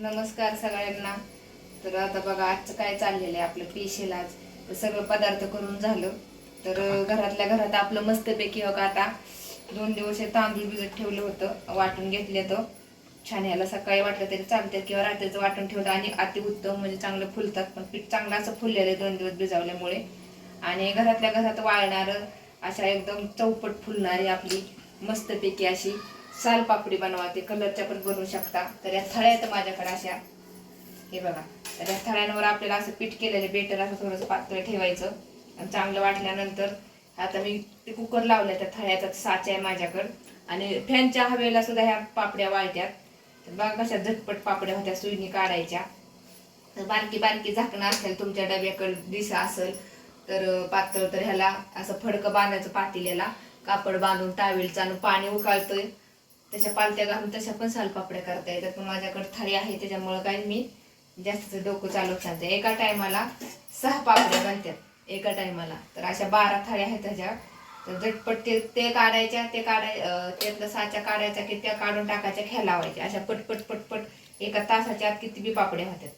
नमस्कार सगळ्यांना. तर आता बघा आजचं काय चाललेलं आहे आपलं पेशल आज. सगळं पदार्थ करून झालं. तर घरातल्या घरात आपलं मस्तपैकी हो बघा आता दोन दिवस हे तांदूळ भिजत ठेवलं होतं. वाटून घेतले तर. छान याला सकाळी वाटलं तरी चालतात किंवा रात्रीचं वाटून ठेवलं आणि अति उत्तम म्हणजे चांगलं फुलतात. पण पीठ चांगलं असं फुललेलं आहे दोन दिवस भिजवल्यामुळे. आणि घरातल्या घरात वाळणारं अशा एकदम चौपट फुलणारी आपली मस्तपैकी अशी साल पापडी बनवा ते कलरच्या पण बनवू शकता. तर या थळ्या आहेत माझ्याकडे अशा. हे बघा. तर या थळ्यांवर आपल्याला असं पीठ केलेलं बेटर असं थोडंसं पातळ ठेवायचं. आणि चांगलं वाटल्यानंतर आता मी ते कुकर लावलं त्या थळ्याचा. साचा आहे माझ्याकडं. आणि फॅनच्या हवेला सुद्धा ह्या पापड्या वाळत्यात. तर बघा कशा झटपट पापड्या होत्या सुईनी काढायच्या. तर बारकी बारकी झाकणं असेल तुमच्या डब्याकडे दिसा असेल तर पातळ तर ह्याला असं फडकं बांधायचं पातेल्याला. कापड बांधून टावेलचं आणि पाणी उकाळतोय. त्याच्या पालत्या घालून तशा पण सालपापड्या करता येतात. पण माझ्याकडे थाळी आहे त्याच्यामुळं काय मी जास्त डोकं चालू सांगते एका टायमाला सहा पापड्या बनतात. एका टायमाला. तर अशा बारा थाळ्या आहेत त्याच्या. तर झटपट ते ते काढायच्या ते काढाय त्यातलं साच्या काढायच्या की त्या काढून टाकायच्या ख्या लावायच्या. अशा पटपट पटपट एका तासाच्या आत किती बी पापड्या होतात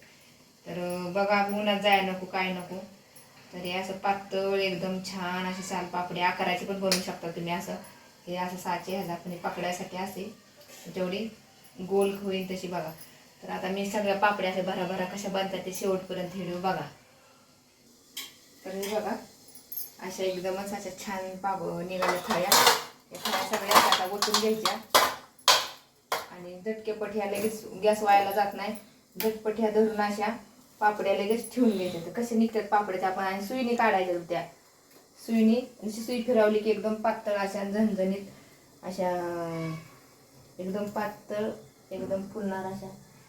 तर बघा उन्हात जाय नको काय नको. तर हे असं पातळ एकदम छान अशी साल पापड्या आकाराची पण बनवू शकता तुम्ही असं. हे असं साचे ह्याला पण पकडायसाठी असे. जेवढी गोल होईल तशी बघा. तर आता मी सगळ्या पापड्या अशा भराभरा कशा बनतात ते शेवटपर्यंत व्हिडिओ बघा. तर हे बघा अशा एकदमच अशा छान पाप निघाल्या थळ्या या थळ्या सगळ्या आता ओतून घ्यायच्या. आणि झटकेपट ह्या लगेच गॅस वायाला जात नाही. झटपट ह्या धरून अशा पापड्या लगेच ठेवून घ्यायच्या. तर कसे निघतात पापड्याच्या आपण आणि सुईने काढायच्या त्या सुईने अशी सुई फिरवली की एकदम पातळ अशा झणझणीत अशा एकदम पातळ एकदम फुलणार अशा.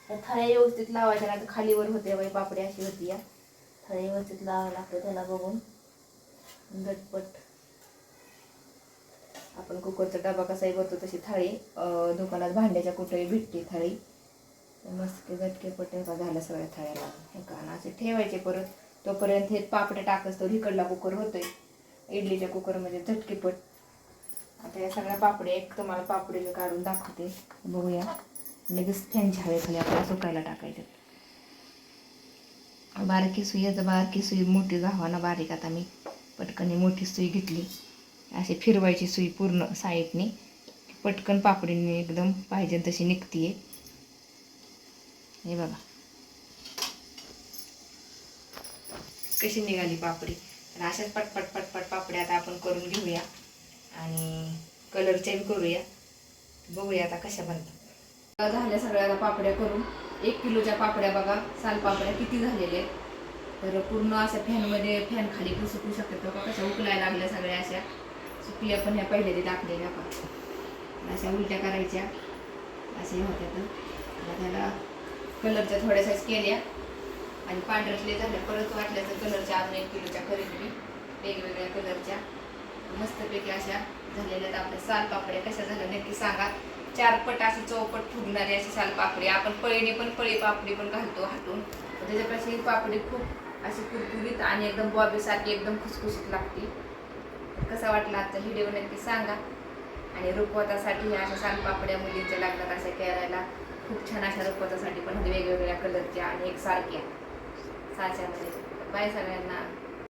या थळ्या व्यवस्थित लावायच्या नाही तर खालीवर होते बाई पापडी अशी होती या. थळ्या व्यवस्थित लावावं लागतं त्याला बघून. झटपट. आपण कुकरचा डबा कसाही भरतो तशी थाळी दुकानात भांड्याच्या कुठेही भेटते थाळी. मस्त झटके पटे का सगळ्या थाळ्याला. हे का ना असे ठेवायचे परत. तोपर्यंत हे पापडे टाकस तो इकडला कुकर होतोय. इडलीच्या कुकरमध्ये झटकेपट. आता या सगळ्या पापड्या एक तुम्हाला पापडी काढून दाखवते. बघूया. लगेच फॅनच्या हवेखाली आपल्याला सुकायला टाकायचे बारकी सुई आहे तर बारकी सुई मोठी गावाना बारीक. आता मी पटकन मोठी सुई घेतली. अशी फिरवायची सुई पूर्ण साईडने. पटकन पापडीने एकदम पाहिजे तशी निघतीये. हे बघा. कशी निघाली पापडी? तर अशाच पटपट पटपट पापड्या आता आपण करून घेऊया. आणि कलरच्या बी करूया. बघूया आता कशा बनतात. झाल्या सगळ्या आता पापड्या करून. एक किलोच्या पापड्या बघा. साल पापड्या किती झालेल्या आहेत. तर पूर्ण अशा फॅनमध्ये फॅन खाली पण सुकू शकतात बघा. कशा उकलायला लागल्या सगळ्या अशा. सुकल्या पण ह्या पहिल्या ते टाकलेल्या आपण अशा उलट्या करायच्या. असे होत्या तर. त्याला कलरच्या थोड्याशाच केल्या. आणि पांढऱ्यातले झाले परत वाटल्याचं कलरच्या अजून एक किलोच्या खरेदी वेगवेगळ्या कलरच्या मस्तपैकी अशा झालेल्या आहेत आपल्या सालपापड्या. कशा झाल्या नक्की सांगा. चार पट अशी चौपट फुगणारी अशी सालपापडी. आपण पळीने पण पळी पापडी पण घालतो हाटून त्याच्यापेक्षा ही पापडी खूप अशी कुरकुरीत आणि एकदम बॉबीसारखी एकदम खुसखुशीत लागते. कसा वाटला आजचा व्हिडिओ नक्की सांगा. आणि रुखवतासाठी ह्या अशा सालपापड्या मुलींच्या लागतात अशा करायला खूप छान अशा रुखवतासाठी पण वेगवेगळ्या कलरच्या आणि एकसारख्या साच्यामध्ये बाय सगळ्यांना.